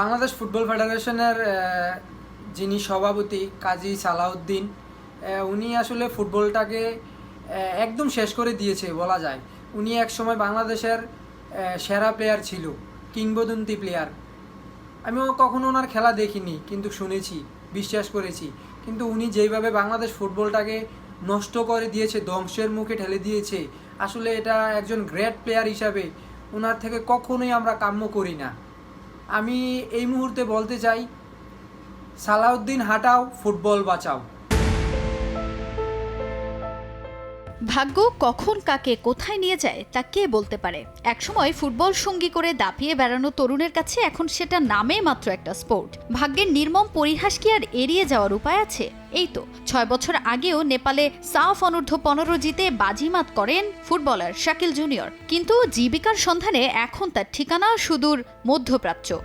Bangladesh football ফেডারেশনের যিনি সভাপতি কাজী সালাউদ্দিন উনি আসলে ফুটবলটাকে একদম শেষ করে দিয়েছে বলা যায়। উনি একসময় বাংলাদেশের সেরা প্লেয়ার ছিল, কিংবদন্তি প্লেয়ার আমিও কখনো ওনার খেলা দেখিনি, কিন্তু শুনেছি, বিশ্বাস করেছি। কিন্তু উনি যেইভাবে বাংলাদেশ ফুটবলটাকে নষ্ট করে দিয়েছে, ধ্বংসের মুখে ঠেলে দিয়েছে, আসলে এটা একজন গ্রেট প্লেয়ার হিসাবে ওনার থেকে কখনোই আমরা কাম্য করি না। আমি এই মুহূর্তে বলতে চাই সালাউদ্দিন হাঁটাও ফুটবল বাঁচাও। ভাগ্য কখন কাকে কোথায় নিয়ে যায় তা কে বলতে পারে? একসময় ফুটবল সঙ্গী করে দাপিয়ে বেড়ানো তরুণের কাছে এখন সেটা নামে মাত্র একটা স্পোর্ট। ভাগ্যের নির্মম পরিহাস কি আর এড়িয়ে যাওয়ার উপায় আছে? এই তো, ছয় বছর আগেও নেপালে সাফ অনূর্ধ্ব পনেরো জিতে বাজিমাত করেন ফুটবলার শাকিল জুনিয়র। কিন্তু জীবিকার সন্ধানে এখন তার ঠিকানা সুদূর মধ্যপ্রাচ্য।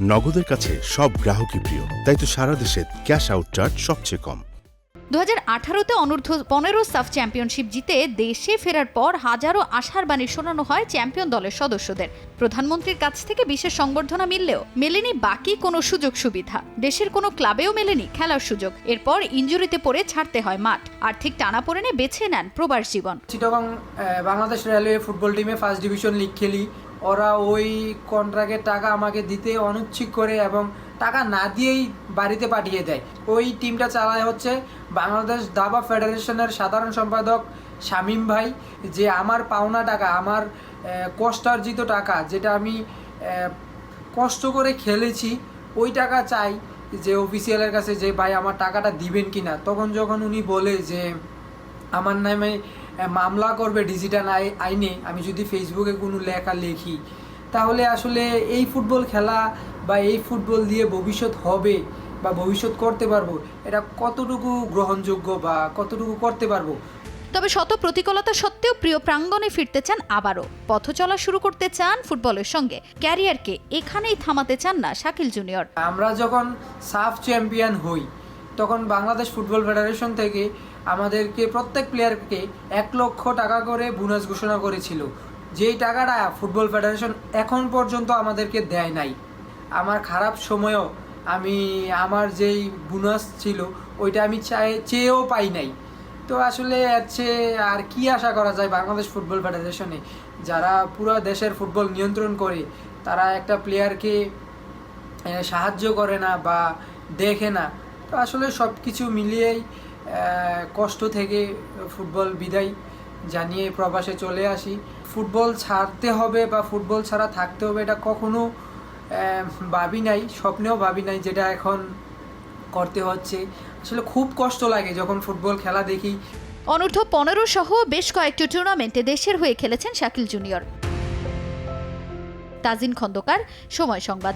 নগদের কাছে সব গ্রাহকই প্রিয়, তাই তো সারা দেশে ক্যাশ আউট চার্জ সবচেয়ে কম। দু হাজার আঠারোতে অনূর্ধ্ব পনেরো সাফ চ্যাম্পিয়নশিপ জিতে দেশে ফেরার পর হাজারো আশার বাণী শোনানো হয় চ্যাম্পিয়ন দলের সদস্যদের। প্রধানমন্ত্রীর কাছ থেকে বিশেষ সংবর্ধনা মিললেও মেলেনি বাকি কোনো সুযোগ সুবিধা। দেশের কোনো ক্লাবেও মেলেনি খেলার সুযোগ। এরপর ইঞ্জুরিতে পড়ে ছাড়তে হয় মাঠ। আর্থিক টানাপোড়েনে বেছে নেন প্রবাস জীবন। চিটাগং বাংলাদেশ রেলওয়ে ফুটবল টিমে ফার্স্ট ডিভিশন লিগ খেলি। ওরা ওই কন্ট্রাক্টের টাকা আমাকে দিতে অনুচ্ছিক করে এবং টাকা না দিয়েই বাড়িতে পাঠিয়ে দেয়। ওই টিমটা চালায় হচ্ছে বাংলাদেশ দাবা ফেডারেশনের সাধারণ সম্পাদক শামীম ভাই, যে আমার পাওনা টাকা, আমার কষ্টার্জিত টাকা যেটা আমি কষ্ট করে খেলেছি, ওই টাকা চাই যে অফিসিয়ালের কাছে যে ভাই আমার টাকাটা দিবেন কিনা। তখন যখন উনি বলে যে, আমার নামে মামলা করবে ডিজিটাল আই- আইনে। আমি যদি ফেসবুকে কোনো লেখা লিখি তাহলে আসলে এই ফুটবল খেলা বা এই ফুটবল দিয়ে ভবিষ্যৎ হবে বা ভবিষ্যৎ করতে পারব এটা কতটুকু গ্রহণযোগ্য বা কতটুকু করতে পারব? তবে শত প্রতিকূলতা সত্ত্বেও প্রিয় প্রাঙ্গণে ফিরতে চান আবারও। পথ চলা শুরু করতে চান ফুটবলের সঙ্গে। ক্যারিয়ারকে এখানেই থামাতে চান না শাকিল জুনিয়র। আমরা যখন সাফ চ্যাম্পিয়ন হই তখন বাংলাদেশ ফুটবল ফেডারেশন থেকে আমাদেরকে প্রত্যেক প্লেয়ারকে এক লক্ষ টাকা করে বোনাস ঘোষণা করেছিল। যেই টাকাটা ফুটবল ফেডারেশন এখন পর্যন্ত আমাদেরকে দেয় নাই। আমার খারাপ সময়ও আমি, আমার যেই বোনাস ছিল, ওইটা আমি চাই, চেয়েও পাই নাই। তো আসলে চেয়ে আর কি আশা করা যায় বাংলাদেশ ফুটবল ফেডারেশনে যারা পুরো দেশের ফুটবল নিয়ন্ত্রণ করে, তারা একটা প্লেয়ারকে সাহায্য করে না বা দেখে না। তো আসলে সব কিছু মিলিয়েই কষ্ট থেকে ফুটবল বিদায় জানিয়ে প্রবাসে চলে আসি। ফুটবল ছাড়তে হবে বা ফুটবল ছাড়া থাকতে হবে এটা কখনো ভাবি নাই, স্বপ্নেও ভাবি নাই যেটা এখন করতে হচ্ছে। আসলে খুব কষ্ট লাগে যখন ফুটবল খেলা দেখি। অনূর্ধ্ব পনেরো সহ বেশ কয়েকটি টুর্নামেন্টে দেশের হয়ে খেলেছেন শাকিল জুনিয়র তাজিন খন্দকার, সময় সংবাদ।